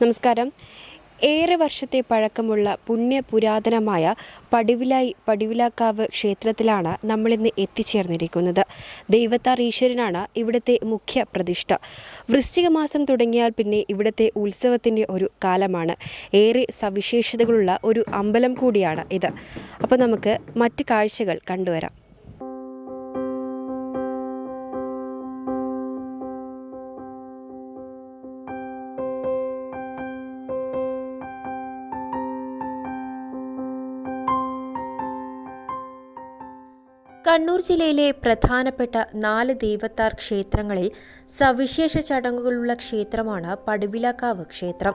നമസ്കാരം. ഏറെ വർഷത്തെ പഴക്കമുള്ള പുണ്യ പുരാതനമായ പടിവിലായി പടിവിലാക്കാവ് ക്ഷേത്രത്തിലാണ് നമ്മളിന്ന് എത്തിച്ചേർന്നിരിക്കുന്നത്. ദൈവത്താർ ഈശ്വരനാണ് ഇവിടുത്തെ മുഖ്യ പ്രതിഷ്ഠ. വൃശ്ചിക മാസം തുടങ്ങിയാൽ പിന്നെ ഇവിടുത്തെ ഉത്സവത്തിന്റെ ഒരു കാലമാണ്. ഏറെ സവിശേഷതകളുള്ള ഒരു അമ്പലം കൂടിയാണ് ഇത്. അപ്പോൾ നമുക്ക് മറ്റ് കാഴ്ചകൾ കണ്ടുവരാം. കണ്ണൂർ ജില്ലയിലെ പ്രധാനപ്പെട്ട നാല് ദേവത്താർ ക്ഷേത്രങ്ങളിൽ സവിശേഷ ചടങ്ങുകളുള്ള ക്ഷേത്രമാണ് പടുവിലക്കാവ് ക്ഷേത്രം.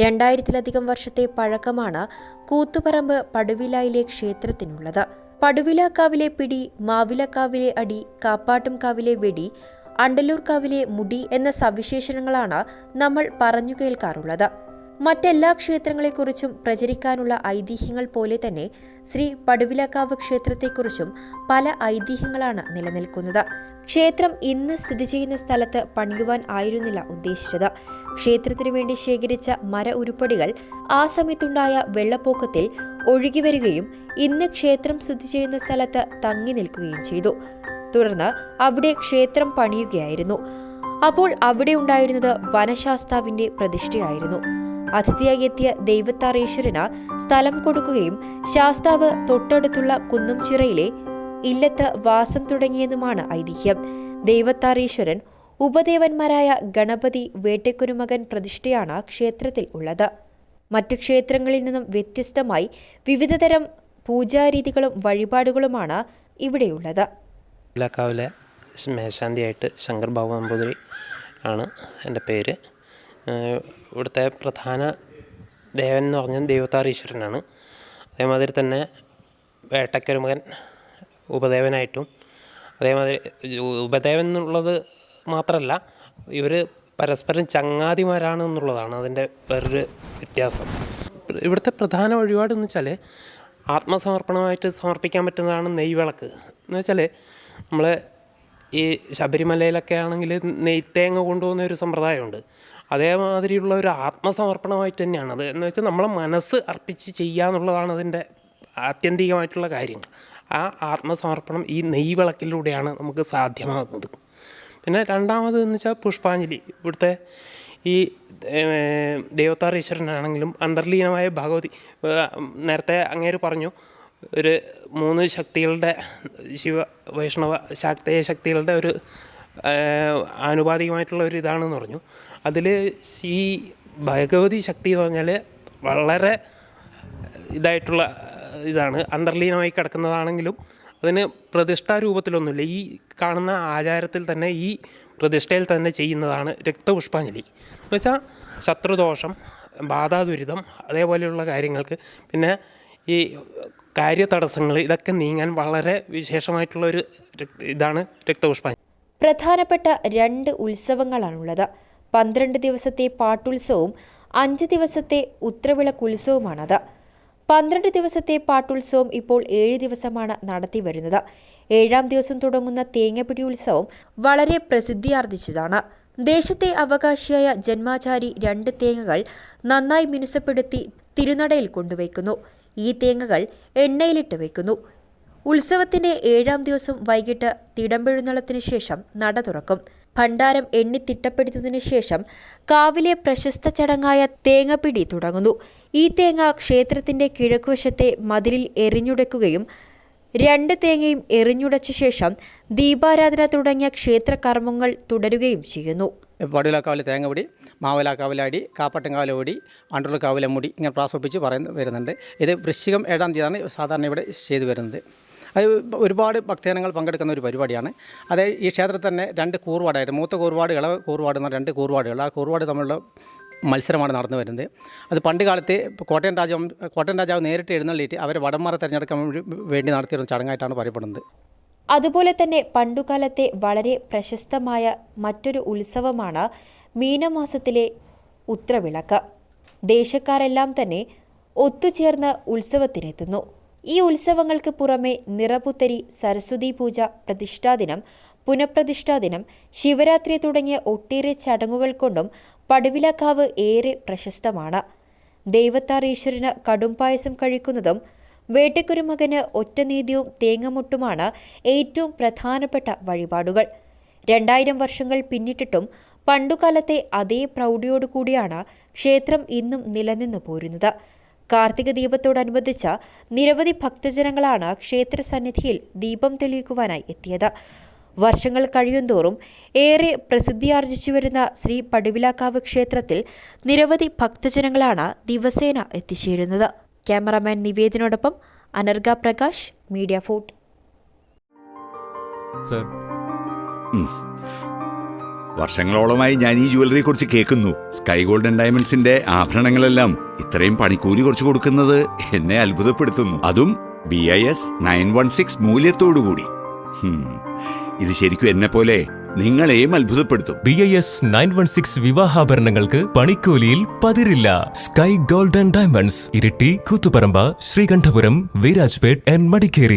രണ്ടായിരത്തിലധികം വർഷത്തെ പഴക്കമാണ് കൂത്തുപറമ്പ് പടുവിലായിലെ ക്ഷേത്രത്തിനുള്ളത്. പടുവിലാക്കാവിലെ പിടി മാവിലക്കാവിലെ അടി കാപ്പാട്ടുംകാവിലെ വെടി അണ്ടലൂർക്കാവിലെ മുടി എന്ന സവിശേഷണങ്ങളാണ് നമ്മൾ പറഞ്ഞു കേൾക്കാറുള്ളത്. മറ്റെല്ലാ ക്ഷേത്രങ്ങളെക്കുറിച്ചും പ്രചരിക്കാനുള്ള ഐതിഹ്യങ്ങൾ പോലെ തന്നെ ശ്രീ പടുവിലക്കാവ് ക്ഷേത്രത്തെക്കുറിച്ചും പല ഐതിഹ്യങ്ങളാണ് നിലനിൽക്കുന്നത്. ക്ഷേത്രം ഇന്ന് സ്ഥിതി ചെയ്യുന്ന സ്ഥലത്ത് പണിയുവാൻ ആയിരുന്നില്ല ഉദ്ദേശിച്ചത്. ക്ഷേത്രത്തിനു വേണ്ടി ശേഖരിച്ച മര ഉരുപ്പടികൾ ആ സമയത്തുണ്ടായ വെള്ളപ്പൊക്കത്തിൽ ഒഴുകിവരികയും ഇന്ന് ക്ഷേത്രം സ്ഥിതി ചെയ്യുന്ന സ്ഥലത്ത് തങ്ങി നിൽക്കുകയും ചെയ്തു. തുടർന്ന് അവിടെ ക്ഷേത്രം പണിയുകയായിരുന്നു. അപ്പോൾ അവിടെ ഉണ്ടായിരുന്നത് വനശാസ്താവിന്റെ പ്രതിഷ്ഠയായിരുന്നു. അതിഥിയായി എത്തിയ ദൈവത്താറീശ്വരന് സ്ഥലം കൊടുക്കുകയും ശാസ്താവ് തൊട്ടടുത്തുള്ള കുന്നുംചിറയിലെ ഇല്ലത്ത് വാസം തുടങ്ങിയതുമാണ് ഐതിഹ്യം. ദൈവത്താറീശ്വരൻ ഉപദേവന്മാരായ ഗണപതി വേട്ടക്കുരുമകൻ പ്രതിഷ്ഠയാണ് ക്ഷേത്രത്തിൽ ഉള്ളത്. മറ്റു ക്ഷേത്രങ്ങളിൽ നിന്നും വ്യത്യസ്തമായി വിവിധതരം പൂജാരീതികളും വഴിപാടുകളുമാണ് ഇവിടെയുള്ളത്. ഇലാക്കാവിലെ മേശാന്തിയായിട്ട് ശങ്കർ ബാബു നമ്പൂതിരി ആണ് എന്റെ പേര്. ഇവിടുത്തെ പ്രധാന ദേവൻ എന്ന് പറഞ്ഞാൽ ദേവതാറീശ്വരനാണ് അതേമാതിരി തന്നെ വേട്ടക്കരുമകൻ ഉപദേവനായിട്ടും അതേമാതിരി ഉപദേവൻ എന്നുള്ളത് മാത്രമല്ല ഇവർ പരസ്പരം ചങ്ങാതിമാരാണ് എന്നുള്ളതാണ് അതിന്റെ വേറൊരു വ്യത്യാസം. ഇവിടുത്തെ പ്രധാന വഴിപാട് എന്ന് വെച്ചാൽ ആത്മസമർപ്പണമായിട്ട് സമർപ്പിക്കാൻ പറ്റുന്നതാണ് നെയ്വിളക്ക്. എന്ന് വെച്ചാൽ നമ്മൾ ഈ ശബരിമലയിലൊക്കെ ആണെങ്കിൽ നെയ്ത്തേങ്ങ കൊണ്ടുപോകുന്ന ഒരു സമ്പ്രദായമുണ്ട്. അതേമാതിരിയുള്ള ഒരു ആത്മസമർപ്പണമായിട്ട് തന്നെയാണ്. അത് എന്ന് വെച്ചാൽ നമ്മളെ മനസ്സ് അർപ്പിച്ച് ചെയ്യുക എന്നുള്ളതാണ് അതിന്റെ ആത്യന്തികമായിട്ടുള്ള കാര്യങ്ങൾ. ആ ആത്മസമർപ്പണം ഈ നെയ്വിളക്കിലൂടെയാണ് നമുക്ക് സാധ്യമാകുന്നത്. പിന്നെ രണ്ടാമത് എന്ന് വെച്ചാൽ പുഷ്പാഞ്ജലി. ഇവിടുത്തെ ഈ ദേവത്താർ ഈശ്വരനാണെങ്കിലും അന്തർലീനമായ ഭഗവതി നേരത്തെ അങ്ങേര് പറഞ്ഞു ഒരു മൂന്ന് ശക്തികളുടെ ശിവ വൈഷ്ണവ ശാക്തേയ ശക്തികളുടെ ഒരു ആനുപാതികമായിട്ടുള്ള ഒരു ഇതാണെന്ന് പറഞ്ഞു. അതിൽ ഈ ഭഗവതി ശക്തി എന്ന് പറഞ്ഞാൽ വളരെ ഇതായിട്ടുള്ള ഇതാണ്. അന്തർലീനമായി കിടക്കുന്നതാണെങ്കിലും അതിന് പ്രതിഷ്ഠാ രൂപത്തിലൊന്നുമില്ല. ഈ കാണുന്ന ആചാരത്തിൽ തന്നെ ഈ പ്രതിഷ്ഠയിൽ തന്നെ ചെയ്യുന്നതാണ് രക്തപുഷ്പാഞ്ജലി. എന്ന് വെച്ചാൽ ശത്രുദോഷം ബാധാദുരിതം അതേപോലെയുള്ള കാര്യങ്ങൾക്ക്. പിന്നെ ഈ കാര്യതടസ്സങ്ങൾ ഇതൊക്കെ നീങ്ങാൻ വളരെ വിശേഷമായിട്ടുള്ള ഒരു ഇതാണ് രക്തപുഷ്പാഞ്ജലി പ്രധാനപ്പെട്ട രണ്ട് ഉത്സവങ്ങളാണുള്ളത്. പന്ത്രണ്ട് ദിവസത്തെ പാട്ടുത്സവവും അഞ്ച് ദിവസത്തെ ഉത്രവിളക്കുത്സവമാണത് പന്ത്രണ്ട് ദിവസത്തെ പാട്ടുത്സവം ഇപ്പോൾ ഏഴ് ദിവസമാണ് നടത്തി വരുന്നത്. ഏഴാം ദിവസം തുടങ്ങുന്ന തേങ്ങപ്പിടി ഉത്സവം വളരെ പ്രസിദ്ധിയാർജിച്ചതാണ്. ദേശത്തെ അവകാശിയായ ജന്മാചാരി രണ്ട് തേങ്ങകൾ നന്നായി മിനുസപ്പെടുത്തി തിരുനടയിൽ കൊണ്ടുവയ്ക്കുന്നു. ഈ തേങ്ങകൾ എണ്ണയിലിട്ട് വയ്ക്കുന്നു ഉത്സവത്തിന്റെ ഏഴാം ദിവസം വൈകിട്ട് തിടമ്പെഴുന്നള്ളത്തിനു ശേഷം നട തുറക്കും. ഭണ്ഡാരം എണ്ണി തിട്ടപ്പെടുത്തിയതിനു ശേഷം കാവിലെ പ്രശസ്ത ചടങ്ങായ തേങ്ങപ്പിടി തുടങ്ങുന്നു. ഈ തേങ്ങ ക്ഷേത്രത്തിന്റെ കിഴക്കുവശത്തെ മതിലിൽ എറിഞ്ഞുടക്കുകയും രണ്ട് തേങ്ങയും എറിഞ്ഞുടച്ച ശേഷം ദീപാരാധന തുടങ്ങിയ ക്ഷേത്രകർമ്മങ്ങൾ തുടരുകയും ചെയ്യുന്നു. തേങ്ങപ്പൊടി മാവിലാക്കാവിലെ അടി കാപ്പട്ടങ്കാവിലെ ഒടി അണ്ടൂർക്കാവിലെ മുടി ഇങ്ങനെ പ്രാസോപ്പിച്ച് പറയുന്ന വരുന്നുണ്ട്. ഇത് വൃശ്ചികം ഏഴാം തീയതിയാണ് സാധാരണ ഇവിടെ ചെയ്തു വരുന്നത്. അത് ഒരുപാട് ഭക്തജനങ്ങൾ പങ്കെടുക്കുന്ന ഒരു പരിപാടിയാണ്. അത് ഈ ക്ഷേത്രത്തിൽ തന്നെ രണ്ട് കൂറുപാടായിട്ട് മൂത്ത കൂറുപാട് ഇളവ് കൂറുപാട് എന്ന രണ്ട് കൂറുപാടുകൾ ആ കൂറുപാട് തമ്മിലുള്ള മത്സരമാണ് നടന്നു വരുന്നത്. അത് പണ്ട് കാലത്ത് കോട്ടയം രാജാവ് കോട്ടയം രാജാവ് നേരിട്ട് എഴുന്നള്ളിയിട്ട് അവരെ വടംമാറ തിരഞ്ഞെടുക്കാൻ വേണ്ടി നടത്തിയിരുന്ന ചടങ്ങായിട്ടാണ് പറയപ്പെടുന്നത്. അതുപോലെ തന്നെ പണ്ടുകാലത്തെ വളരെ പ്രശസ്തമായ മറ്റൊരു ഉത്സവമാണ് മീനമാസത്തിലെ ഉത്രവിളക്ക്. ദേശക്കാരെല്ലാം തന്നെ ഒത്തുചേർന്ന് ഉത്സവത്തിനെത്തുന്നു. ഈ ഉത്സവങ്ങൾക്ക് പുറമെ നിറപുത്തരി സരസ്വതി പൂജ പ്രതിഷ്ഠാദിനം പുനഃപ്രതിഷ്ഠാദിനം ശിവരാത്രി തുടങ്ങിയ ഒട്ടേറെ ചടങ്ങുകൾ കൊണ്ടും പടുവിലക്കാവ് ഏറെ പ്രശസ്തമാണ്. ദൈവത്താർ ഈശ്വരന് കടുംപായസം കഴിക്കുന്നതും വേട്ടക്കുരുമകന് ഒറ്റനീതിയും തേങ്ങമുട്ടുമാണ് ഏറ്റവും പ്രധാനപ്പെട്ട വഴിപാടുകൾ. രണ്ടായിരം വർഷങ്ങൾ പിന്നിട്ടിട്ടും പണ്ടുകാലത്തെ അതേ പ്രൗഢിയോടുകൂടിയാണ് ക്ഷേത്രം ഇന്നും നിലനിന്നു പോരുന്നത്. കാർത്തിക ദീപത്തോടനുബന്ധിച്ച് നിരവധി ഭക്തജനങ്ങളാണ് ക്ഷേത്ര സന്നിധിയിൽ ദീപം തെളിയിക്കുവാനായി എത്തിയത്. വർഷങ്ങൾ കഴിയുന്തോറും ഏറെ പ്രസിദ്ധിയാർജിച്ചു വരുന്ന ശ്രീ പടുവിലാക്കാവ് ക്ഷേത്രത്തിൽ നിരവധി ഭക്തജനങ്ങളാണ് ദിവസേന എത്തിച്ചേരുന്നത്. ക്യാമറാമാൻ നിവേദിനോടൊപ്പം അനർഗ പ്രകാശ് മീഡിയ ഫോർട്ട്. വർഷങ്ങളോളമായി ഞാൻ ഈ ജുവലറിയെ കുറിച്ച് കേൾക്കുന്നു. സ്കൈ ഗോൾഡൻ ഡയമണ്ട്സിന്റെ ആഭരണങ്ങളെല്ലാം ഇത്രയും പണിക്കൂലി കുറച്ച് കൊടുക്കുന്നത് എന്നെ അത്ഭുതപ്പെടുത്തുന്നു. അതും B I S nine one six മൂല്യത്തോടുകൂടി. ഇത് ശരിക്കും എന്നെ പോലെ നിങ്ങളെയും അത്ഭുതപ്പെടുത്തും. B I S nine one six വിവാഹാഭരണങ്ങൾക്ക് പണിക്കൂലിയിൽ പതിരില്ല. Sky golden diamonds Iritty Koothuparamba Sreekandapuram Virajpet N Madikeri